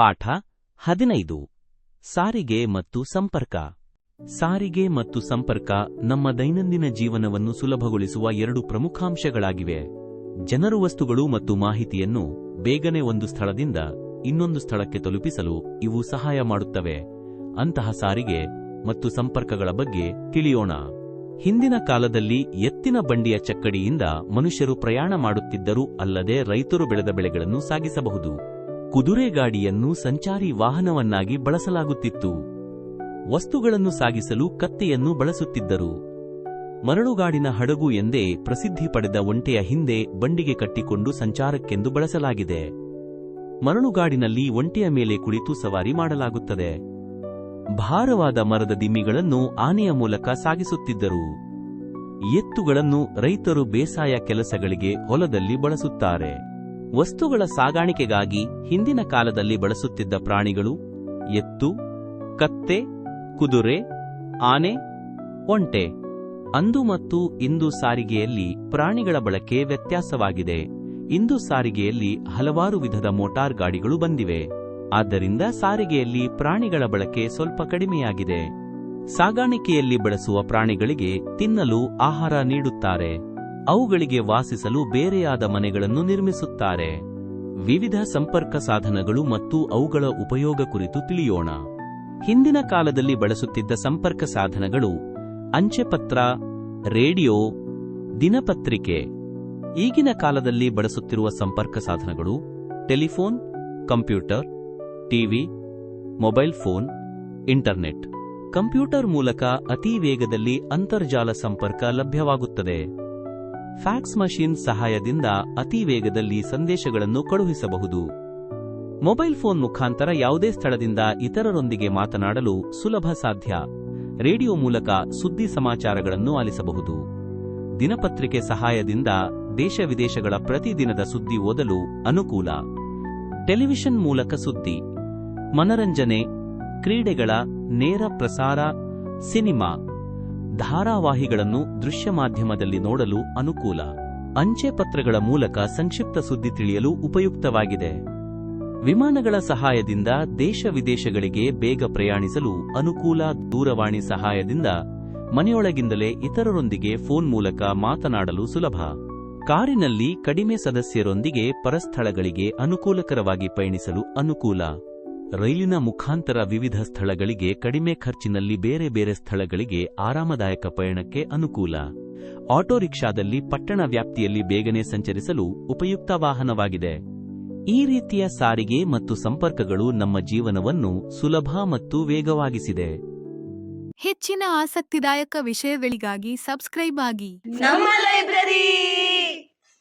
ಪಾಠ ಹದಿನೈದು. ಸಾರಿಗೆ ಮತ್ತು ಸಂಪರ್ಕ. ಸಾರಿಗೆ ಮತ್ತು ಸಂಪರ್ಕ ನಮ್ಮ ದೈನಂದಿನ ಜೀವನವನ್ನು ಸುಲಭಗೊಳಿಸುವ ಎರಡು ಪ್ರಮುಖಾಂಶಗಳಾಗಿವೆ. ಜನರು ವಸ್ತುಗಳು ಮತ್ತು ಮಾಹಿತಿಯನ್ನು ಬೇಗನೆ ಒಂದು ಸ್ಥಳದಿಂದ ಇನ್ನೊಂದು ಸ್ಥಳಕ್ಕೆ ತಲುಪಿಸಲು ಇವು ಸಹಾಯ ಮಾಡುತ್ತವೆ. ಅಂತಹ ಸಾರಿಗೆ ಮತ್ತು ಸಂಪರ್ಕಗಳ ಬಗ್ಗೆ ತಿಳಿಯೋಣ. ಹಿಂದಿನ ಕಾಲದಲ್ಲಿ ಎತ್ತಿನ ಬಂಡಿಯ ಚಕ್ಕಡಿಯಿಂದ ಮನುಷ್ಯರು ಪ್ರಯಾಣ ಮಾಡುತ್ತಿದ್ದರು ಅಲ್ಲದೆ ರೈತರು ಬೆಳೆದ ಬೆಳೆಗಳನ್ನು ಸಾಗಿಸಬಹುದು. ಕುದುರೆಗಾಡಿಯನ್ನು ಸಂಚಾರಿ ವಾಹನವನ್ನಾಗಿ ಬಳಸಲಾಗುತ್ತಿತ್ತು. ವಸ್ತುಗಳನ್ನು ಸಾಗಿಸಲು ಕತ್ತೆಯನ್ನು ಬಳಸುತ್ತಿದ್ದರು. ಮರಳುಗಾಡಿನ ಹಡಗು ಎಂದೇ ಪ್ರಸಿದ್ಧಿ ಪಡೆದ ಒಂಟೆಯ ಹಿಂದೆ ಬಂಡಿಗೆ ಕಟ್ಟಿಕೊಂಡು ಸಂಚಾರಕ್ಕೆಂದು ಬಳಸಲಾಗಿದೆ. ಮರಳುಗಾಡಿನಲ್ಲಿ ಒಂಟೆಯ ಮೇಲೆ ಕುಳಿತು ಸವಾರಿ ಮಾಡಲಾಗುತ್ತದೆ. ಭಾರವಾದ ಮರದ ದಿಮ್ಮಿಗಳನ್ನು ಆನೆಯ ಮೂಲಕ ಸಾಗಿಸುತ್ತಿದ್ದರು. ಎತ್ತುಗಳನ್ನು ರೈತರು ಬೇಸಾಯ ಕೆಲಸಗಳಿಗೆ ಹೊಲದಲ್ಲಿ ಬಳಸುತ್ತಾರೆ. ವಸ್ತುಗಳ ಸಾಗಾಣಿಕೆಗಾಗಿ ಹಿಂದಿನ ಕಾಲದಲ್ಲಿ ಬಳಸುತ್ತಿದ್ದ ಪ್ರಾಣಿಗಳು ಎತ್ತು, ಕತ್ತೆ, ಕುದುರೆ, ಆನೆ, ಒಂಟೆ. ಅಂದು ಮತ್ತು ಇಂದು ಸಾರಿಗೆಯಲ್ಲಿ ಪ್ರಾಣಿಗಳ ಬಳಕೆ ವ್ಯತ್ಯಾಸವಾಗಿದೆ. ಇಂದು ಸಾರಿಗೆಯಲ್ಲಿ ಹಲವಾರು ವಿಧದ ಮೋಟಾರ್ ಗಾಡಿಗಳು ಬಂದಿವೆ. ಆದ್ದರಿಂದ ಸಾರಿಗೆಯಲ್ಲಿ ಪ್ರಾಣಿಗಳ ಬಳಕೆ ಸ್ವಲ್ಪ ಕಡಿಮೆಯಾಗಿದೆ. ಸಾಗಾಣಿಕೆಯಲ್ಲಿ ಬಳಸುವ ಪ್ರಾಣಿಗಳಿಗೆ ತಿನ್ನಲು ಆಹಾರ ನೀಡುತ್ತಾರೆ. ಅವುಗಳಿಗೆ ವಾಸಿಸಲು ಬೇರೆಯಾದ ಮನೆಗಳನ್ನು ನಿರ್ಮಿಸುತ್ತಾರೆ. ವಿವಿಧ ಸಂಪರ್ಕ ಸಾಧನಗಳು ಮತ್ತು ಅವುಗಳ ಉಪಯೋಗ ಕುರಿತು ತಿಳಿಯೋಣ. ಹಿಂದಿನ ಕಾಲದಲ್ಲಿ ಬಳಸುತ್ತಿದ್ದ ಸಂಪರ್ಕ ಸಾಧನಗಳು ಅಂಚೆಪತ್ರ, ರೇಡಿಯೋ, ದಿನಪತ್ರಿಕೆ. ಈಗಿನ ಕಾಲದಲ್ಲಿ ಬಳಸುತ್ತಿರುವ ಸಂಪರ್ಕ ಸಾಧನಗಳು telephone, computer, TV, mobile phone, internet. Computer ಮೂಲಕ ಅತಿ ವೇಗದಲ್ಲಿ ಅಂತರ್ಜಾಲ ಸಂಪರ್ಕ ಲಭ್ಯವಾಗುತ್ತದೆ. ಫ್ಯಾಕ್ಸ್ ಮಷಿನ್ ಸಹಾಯದಿಂದ ಅತಿ ವೇಗದಲ್ಲಿ ಸಂದೇಶಗಳನ್ನು ಕಳುಹಿಸಬಹುದು. ಮೊಬೈಲ್ ಫೋನ್ ಮುಖಾಂತರ ಯಾವುದೇ ಸ್ಥಳದಿಂದ ಇತರರೊಂದಿಗೆ ಮಾತನಾಡಲು ಸುಲಭ ಸಾಧ್ಯ. ರೇಡಿಯೋ ಮೂಲಕ ಸುದ್ದಿ ಸಮಾಚಾರಗಳನ್ನು ಆಲಿಸಬಹುದು. ದಿನಪತ್ರಿಕೆ ಸಹಾಯದಿಂದ ದೇಶ ವಿದೇಶಗಳ ಪ್ರತಿದಿನದ ಸುದ್ದಿ ಓದಲು ಅನುಕೂಲ. ಟೆಲಿವಿಷನ್ ಮೂಲಕ ಸುದ್ದಿ. ಮನರಂಜನೆ, ಕ್ರೀಡೆಗಳ ನೇರ ಪ್ರಸಾರ, ಸಿನಿಮಾ. ಧಾರಾವಾಹಿಗಳನ್ನು ದೃಶ್ಯ ಮಾಧ್ಯಮದಲ್ಲಿ ನೋಡಲು ಅನುಕೂಲ. ಅಂಚೆ ಪತ್ರಗಳ ಮೂಲಕ ಸಂಕ್ಷಿಪ್ತ ಸುದ್ದಿ ತಿಳಿಯಲು ಉಪಯುಕ್ತವಾಗಿದೆ. ವಿಮಾನಗಳ ಸಹಾಯದಿಂದ ದೇಶ ವಿದೇಶಗಳಿಗೆ ಬೇಗ ಪ್ರಯಾಣಿಸಲು ಅನುಕೂಲ ದೂರವಾಣಿ ಸಹಾಯದಿಂದ ಮನೆಯೊಳಗಿಂದಲೇ ಇತರರೊಂದಿಗೆ ಫೋನ್ ಮೂಲಕ ಮಾತನಾಡಲು ಸುಲಭ. ಕಾರಿನಲ್ಲಿ ಕಡಿಮೆ ಸದಸ್ಯರೊಂದಿಗೆ ಪರಸ್ಥಳಗಳಿಗೆ ಅನುಕೂಲಕರವಾಗಿ ಪಯಣಿಸಲು ಅನುಕೂಲ. ರೈಲಿನ ಮುಖಾಂತರ ವಿವಿಧ ಸ್ಥಳಗಳಿಗೆ ಕಡಿಮೆ ಖರ್ಚಿನಲ್ಲಿ ಬೇರೆ ಬೇರೆ ಸ್ಥಳಗಳಿಗೆ ಆರಾಮದಾಯಕ ಪಯಣಕ್ಕೆ ಅನುಕೂಲ. ಆಟೋ ರಿಕ್ಷಾದಲ್ಲಿ ಪಟ್ಟಣ ವ್ಯಾಪ್ತಿಯಲ್ಲಿ ಬೇಗನೆ ಸಂಚರಿಸಲು ಉಪಯುಕ್ತ ವಾಹನವಾಗಿದೆ. ಈ ರೀತಿಯ ಸಾರಿಗೆ ಮತ್ತು ಸಂಪರ್ಕಗಳು ನಮ್ಮ ಜೀವನವನ್ನು ಸುಲಭ ಮತ್ತು ವೇಗವಾಗಿಸಿದೆ. ಹೆಚ್ಚಿನ ಆಸಕ್ತಿದಾಯಕ ವಿಷಯಗಳಿಗಾಗಿ ಸಬ್ಸ್ಕ್ರೈಬ್ ಆಗಿ. ನಮ್ಮ ಲೈಬ್ರರಿ!